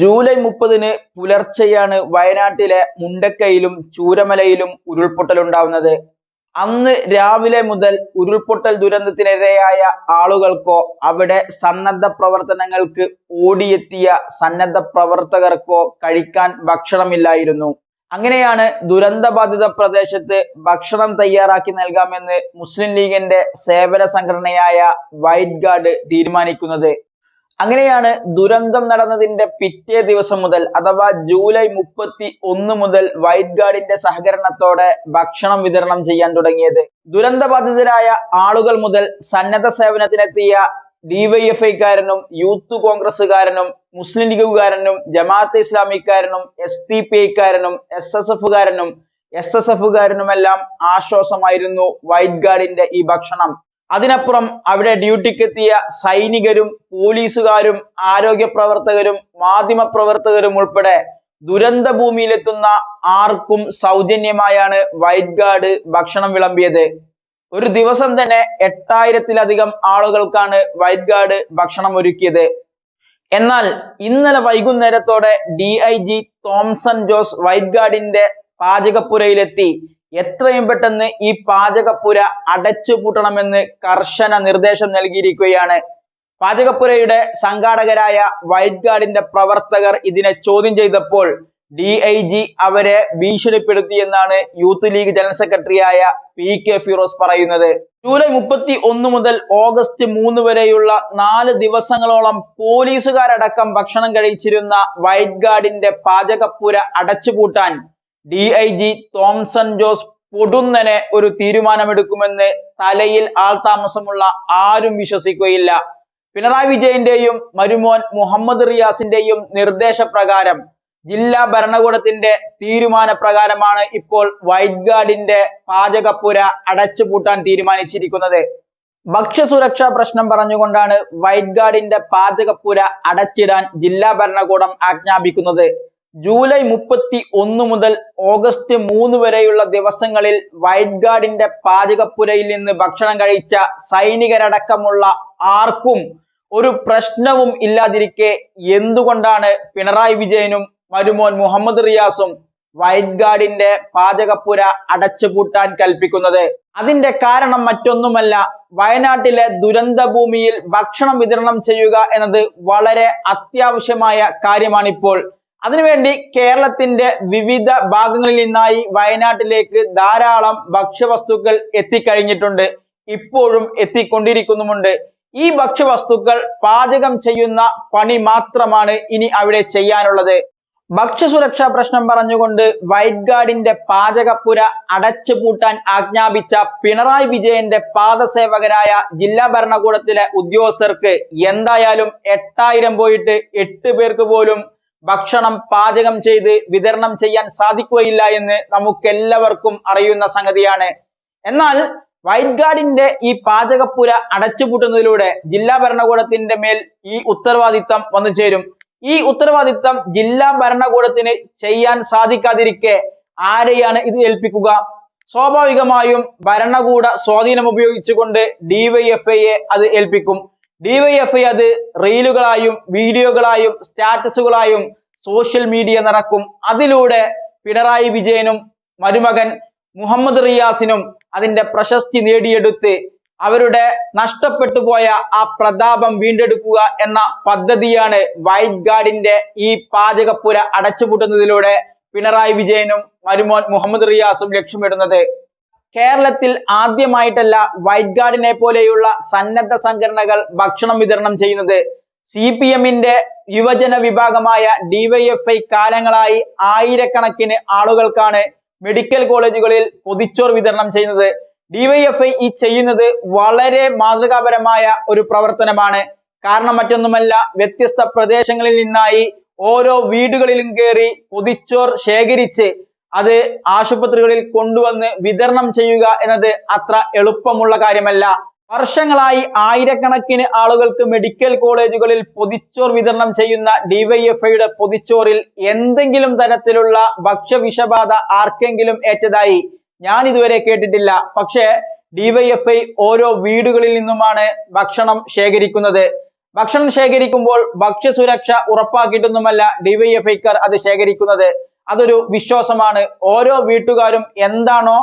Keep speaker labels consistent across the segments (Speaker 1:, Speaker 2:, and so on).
Speaker 1: July മുപ്പതിന് പുലർച്ചെയാണ് വയനാട്ടിലെ മുണ്ടക്കയിലും ചൂരമലയിലും ഉരുൾപൊട്ടലുണ്ടാവുന്നത് അന്ന് രാവിലെ മുതൽ ഉരുൾപൊട്ടൽ ദുരന്തത്തിനിരയായ ആളുകൾക്കോ അവിടെ സന്നദ്ധ പ്രവർത്തനങ്ങൾക്ക് ഓടിയെത്തിയ സന്നദ്ധ പ്രവർത്തകർക്കോ കഴിക്കാൻ ഭക്ഷണമില്ലായിരുന്നു. അങ്ങനെയാണ് ദുരന്തബാധിത പ്രദേശത്ത് ഭക്ഷണം തയ്യാറാക്കി നൽകാമെന്ന് മുസ്ലിം ലീഗിന്റെ സേവന സംഘടനയായ വൈറ്റ് ഗാർഡ് തീരുമാനിക്കുന്നത്. അങ്ങനെയാണ് ദുരന്തം നടന്നതിന്റെ പിറ്റേ ദിവസം മുതൽ അഥവാ ജൂലൈ മുപ്പത്തി ഒന്ന് മുതൽ വൈറ്റ് ഗാർഡിന്റെ സഹകരണത്തോടെ ഭക്ഷണം വിതരണം ചെയ്യാൻ തുടങ്ങിയത്. ദുരന്തബാധിതരായ ആളുകൾ മുതൽ സന്നദ്ധ സേവനത്തിനെത്തിയ ഡിവൈഎഫ്ഐക്കാരനും യൂത്ത് കോൺഗ്രസ്സുകാരനും മുസ്ലിം ലീഗുകാരനും ജമാഅത്ത് ഇസ്ലാമിക്കാരനും എസ് ടി പി ഐക്കാരനും എസ് എസ് എഫുകാരനും എസ് എസ് എഫുകാരനുമെല്ലാം ആശ്വാസമായിരുന്നു വൈറ്റ് ഗാർഡിന്റെ ഈ ഭക്ഷണം. അതിനപ്പുറം അവിടെ ഡ്യൂട്ടിക്കെത്തിയ സൈനികരും പോലീസുകാരും ആരോഗ്യ പ്രവർത്തകരും മാധ്യമ പ്രവർത്തകരും ഉൾപ്പെടെ ദുരന്ത ഭൂമിയിലെത്തുന്ന ആർക്കും സൗജന്യമായാണ് വൈറ്റ് ഗാർഡ് ഭക്ഷണം വിളമ്പിയത്. ഒരു ദിവസം തന്നെ എട്ടായിരത്തിലധികം ആളുകൾക്കാണ് വൈറ്റ് ഗാർഡ് ഭക്ഷണം ഒരുക്കിയത്. എന്നാൽ ഇന്നലെ വൈകുന്നേരത്തോടെ D I G Thomson Jose white ഗാർഡിന്റെ പാചകപ്പുരയിലെത്തി. എത്രയും പെട്ടെന്ന് ഈ പാചകപ്പുര അടച്ചു പൂട്ടണമെന്ന് കർശന നിർദ്ദേശം നൽകിയിരിക്കുകയാണ്. പാചകപ്പുരയുടെ സംഘാടകരായ വൈറ്റ് ഗാർഡിന്റെ പ്രവർത്തകർ ഇതിനെ ചോദ്യം ചെയ്തപ്പോൾ ഡി ഐ ജി അവരെ ഭീഷണിപ്പെടുത്തിയെന്നാണ് യൂത്ത് ലീഗ് ജനറൽ സെക്രട്ടറിയായ പി കെ ഫിറോസ് പറയുന്നത്. ജൂലൈ മുപ്പത്തി ഒന്ന് മുതൽ ഓഗസ്റ്റ് മൂന്ന് വരെയുള്ള നാല് ദിവസങ്ങളോളം പോലീസുകാരടക്കം ഭക്ഷണം കഴിച്ചിരുന്ന വൈറ്റ് ഗാർഡിന്റെ പാചകപ്പുര അടച്ചുപൂട്ടാൻ D I G Thomson Jose പൊടുന്നനെ ഒരു തീരുമാനമെടുക്കുമെന്ന് തലയിൽ ആൾതാമസമുള്ള ആരും വിശ്വസിക്കുകയില്ല. പിണറായി വിജയന്റെയും മരുമോൻ മുഹമ്മദ് റിയാസിന്റെയും നിർദ്ദേശപ്രകാരം ജില്ലാ ഭരണകൂടത്തിന്റെ തീരുമാനപ്രകാരമാണ് ഇപ്പോൾ വൈറ്റ് ഗാർഡിന്റെ പാചകപ്പുര അടച്ചുപൂട്ടാൻ തീരുമാനിച്ചിരിക്കുന്നത്. ഭക്ഷ്യസുരക്ഷാ പ്രശ്നം പറഞ്ഞുകൊണ്ടാണ് വൈറ്റ് ഗാർഡിന്റെ പാചകപ്പുര അടച്ചിടാൻ ജില്ലാ ഭരണകൂടം ആജ്ഞാപിക്കുന്നത്. ജൂലൈ മുപ്പത്തി ഒന്ന് മുതൽ ഓഗസ്റ്റ് മൂന്ന് വരെയുള്ള ദിവസങ്ങളിൽ വൈറ്റ് ഗാർഡിന്റെ പാചകപ്പുരയിൽ നിന്ന് ഭക്ഷണം കഴിച്ച സൈനികരടക്കമുള്ള ആർക്കും ഒരു പ്രശ്നവും ഇല്ലാതിരിക്കെ എന്തുകൊണ്ടാണ് പിണറായി വിജയനും മരുമോൻ മുഹമ്മദ് റിയാസും വൈറ്റ് ഗാർഡിന്റെ പാചകപ്പുര അടച്ചുപൂട്ടാൻ കൽപ്പിക്കുന്നത്? അതിന്റെ കാരണം മറ്റൊന്നുമല്ല വയനാട്ടിലെ ദുരന്ത ഭൂമിയിൽ ഭക്ഷണം വിതരണം ചെയ്യുക എന്നത് വളരെ അത്യാവശ്യമായ കാര്യമാണിപ്പോൾ. അതിനുവേണ്ടി കേരളത്തിന്റെ വിവിധ ഭാഗങ്ങളിൽ നിന്നായി വയനാട്ടിലേക്ക് ധാരാളം ഭക്ഷ്യവസ്തുക്കൾ എത്തിക്കഴിഞ്ഞിട്ടുണ്ട്. ഇപ്പോഴും എത്തിക്കൊണ്ടിരിക്കുന്നുമുണ്ട്. ഈ ഭക്ഷ്യവസ്തുക്കൾ പാചകം ചെയ്യുന്ന പണി മാത്രമാണ് ഇനി അവിടെ ചെയ്യാനുള്ളത്. ഭക്ഷ്യസുരക്ഷാ പ്രശ്നം പറഞ്ഞുകൊണ്ട് വൈറ്റ് ഗാർഡിന്റെ പാചകപ്പുര അടച്ചുപൂട്ടാൻ ആജ്ഞാപിച്ച പിണറായി വിജയന്റെ പാദസേവകരായ ജില്ലാ ഭരണകൂടത്തിലെ ഉദ്യോഗസ്ഥർക്ക് എന്തായാലും എട്ടായിരം പോയിട്ട് എട്ട് പേർക്ക് പോലും ഭക്ഷണം പാചകം ചെയ്ത് വിതരണം ചെയ്യാൻ സാധിക്കുകയില്ല എന്ന് നമുക്കെല്ലാവർക്കും അറിയുന്ന സംഗതിയാണ്. എന്നാൽ വൈറ്റ് ഗാർഡിന്റെ ഈ പാചകപ്പുര അടച്ചുപൂട്ടുന്നതിലൂടെ ജില്ലാ ഭരണകൂടത്തിന്റെ മേൽ ഈ ഉത്തരവാദിത്തം വന്നു ചേരും. ഈ ഉത്തരവാദിത്തം ജില്ലാ ഭരണകൂടത്തിന് ചെയ്യാൻ സാധിക്കാതിരിക്കെ ആരെയാണ് ഇത് ഏൽപ്പിക്കുക? സ്വാഭാവികമായും ഭരണകൂട സ്വാധീനം ഉപയോഗിച്ചുകൊണ്ട് ഡിവൈഎഫ്ഐയെ അത് ഏൽപ്പിക്കും. ഡിവൈഎഫ്ഐ അത് റീലുകളായും വീഡിയോകളായും സ്റ്റാറ്റസുകളായും സോഷ്യൽ മീഡിയ നടക്കും അതിലൂടെ പിണറായി വിജയനും മരുമകൻ മുഹമ്മദ് റിയാസിനും അതിന്റെ പ്രശസ്തി നേടിയെടുത്ത് അവരുടെ നഷ്ടപ്പെട്ടു പോയ ആ പ്രതാപം വീണ്ടെടുക്കുക എന്ന പദ്ധതിയാണ് വൈറ്റ് ഗാർഡിന്റെ ഈ പാചകപ്പുര അടച്ചുപൂട്ടുന്നതിലൂടെ പിണറായി വിജയനും മരുമോൻ മുഹമ്മദ് റിയാസും ലക്ഷ്യമിടുന്നത്. കേരളത്തിൽ ആദ്യമായിട്ടല്ല വൈറ്റ് ഗാർഡിനെ പോലെയുള്ള സന്നദ്ധ സംഘടനകൾ ഭക്ഷണം വിതരണം ചെയ്യുന്നത്. സി പി എമ്മിന്റെ യുവജന വിഭാഗമായ ഡിവൈഎഫ്ഐ കാലങ്ങളായി ആയിരക്കണക്കിന് ആളുകൾക്കാണ് മെഡിക്കൽ കോളേജുകളിൽ പൊതിച്ചോർ വിതരണം ചെയ്യുന്നത്. ഡിവൈഎഫ്ഐ ഈ ചെയ്യുന്നത് വളരെ മാതൃകാപരമായ ഒരു പ്രവർത്തനമാണ്. കാരണം മറ്റൊന്നുമല്ല വ്യത്യസ്ത പ്രദേശങ്ങളിൽ നിന്നായി ഓരോ വീടുകളിലും കയറി പൊതിച്ചോർ ശേഖരിച്ച് അത് ആശുപത്രികളിൽ കൊണ്ടുവന്ന് വിതരണം ചെയ്യുക എന്നത് അത്ര എളുപ്പമുള്ള കാര്യമല്ല. വർഷങ്ങളായി ആയിരക്കണക്കിന് ആളുകൾക്ക് മെഡിക്കൽ കോളേജുകളിൽ പൊതിച്ചോർ വിതരണം ചെയ്യുന്ന ഡിവൈഎഫ്ഐയുടെ പൊതിച്ചോറിൽ എന്തെങ്കിലും തരത്തിലുള്ള ഭക്ഷ്യവിഷബാധ ആർക്കെങ്കിലും ഏറ്റതായി ഞാൻ ഇതുവരെ കേട്ടിട്ടില്ല. പക്ഷേ ഡിവൈഎഫ്ഐ ഓരോ വീടുകളിൽ നിന്നുമാണ് ഭക്ഷണം ശേഖരിക്കുന്നത്. ഭക്ഷണം ശേഖരിക്കുമ്പോൾ ഭക്ഷ്യസുരക്ഷ ഉറപ്പാക്കിയിട്ടൊന്നുമല്ല ഡിവൈഎഫ്ഐക്കാർ അത് ശേഖരിക്കുന്നത്. അതൊരു വിശ്വാസമാണ്. ഓരോ വീട്ടുകാരും എന്താണോ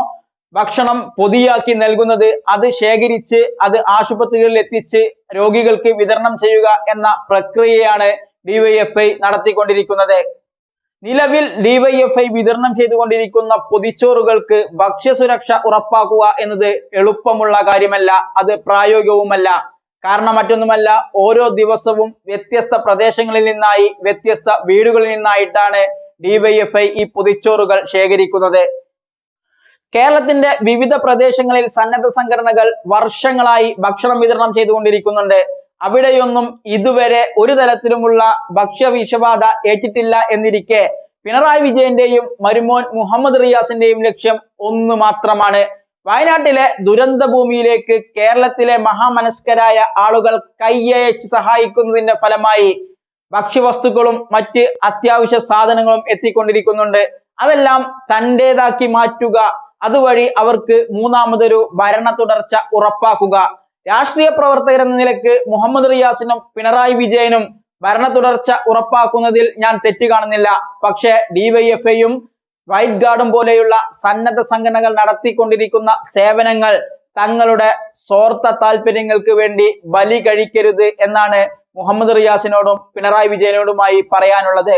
Speaker 1: ഭക്ഷണം പൊതിയാക്കി നൽകുന്നത് അത് ശേഖരിച്ച് അത് ആശുപത്രികളിൽ എത്തിച്ച് രോഗികൾക്ക് വിതരണം ചെയ്യുക എന്ന പ്രക്രിയയാണ് ഡിവൈഎഫ്ഐ നടത്തിക്കൊണ്ടിരിക്കുന്നത്. നിലവിൽ ഡിവൈഎഫ്ഐ വിതരണം ചെയ്തുകൊണ്ടിരിക്കുന്ന പൊതിച്ചോറുകൾക്ക് ഭക്ഷ്യസുരക്ഷ ഉറപ്പാക്കുക എന്നത് എളുപ്പമുള്ള കാര്യമല്ല അത് പ്രായോഗികവുമല്ല. കാരണം മറ്റൊന്നുമല്ല ഓരോ ദിവസവും വ്യത്യസ്ത പ്രദേശങ്ങളിൽ നിന്നായി വ്യത്യസ്ത വീടുകളിൽ നിന്നായിട്ടാണ് ഡിവൈഎഫ്ഐ ഈ പൊതിച്ചോറുകൾ ശേഖരിക്കുന്നത്. കേരളത്തിന്റെ വിവിധ പ്രദേശങ്ങളിൽ സന്നദ്ധ സംഘടനകൾ വർഷങ്ങളായി ഭക്ഷണം വിതരണം ചെയ്തുകൊണ്ടിരിക്കുന്നുണ്ട്. അവിടെയൊന്നും ഇതുവരെ ഒരു തരത്തിലുമുള്ള ഭക്ഷ്യ വിഷബാധ ഏറ്റിട്ടില്ല എന്നിരിക്കെ പിണറായി വിജയന്റെയും മരുമോൻ മുഹമ്മദ് റിയാസിന്റെയും ലക്ഷ്യം ഒന്ന് മാത്രമാണ്. വയനാട്ടിലെ ദുരന്ത ഭൂമിയിലേക്ക് കേരളത്തിലെ മഹാമനസ്കരായ ആളുകൾ കൈയയച്ച് സഹായിക്കുന്നതിന്റെ ഫലമായി ഭക്ഷ്യവസ്തുക്കളും മറ്റ് അത്യാവശ്യ സാധനങ്ങളും എത്തിക്കൊണ്ടിരിക്കുന്നുണ്ട്. അതെല്ലാം തന്റേതാക്കി മാറ്റുക. അതുവഴി അവർക്ക് മൂന്നാമതൊരു ഭരണ തുടർച്ച ഉറപ്പാക്കുക. രാഷ്ട്രീയ പ്രവർത്തകർ എന്ന നിലയ്ക്ക് മുഹമ്മദ് റിയാസിനും പിണറായി വിജയനും ഭരണ തുടർച്ച ഉറപ്പാക്കുന്നതിൽ ഞാൻ തെറ്റ് കാണുന്നില്ല. പക്ഷേ ഡിവൈഎഫ്ഐയും വൈറ്റ് ഗാർഡും പോലെയുള്ള സന്നദ്ധ സംഘടനകൾ നടത്തിക്കൊണ്ടിരിക്കുന്ന സേവനങ്ങൾ തങ്ങളുടെ സ്വാർത്ഥ താല്പര്യങ്ങൾക്ക് വേണ്ടി ബലി കഴിക്കരുത് എന്നാണ് മുഹമ്മദ് റിയാസിനോടും പിണറായി വിജയനോടുമായി പറയാനുള്ളത്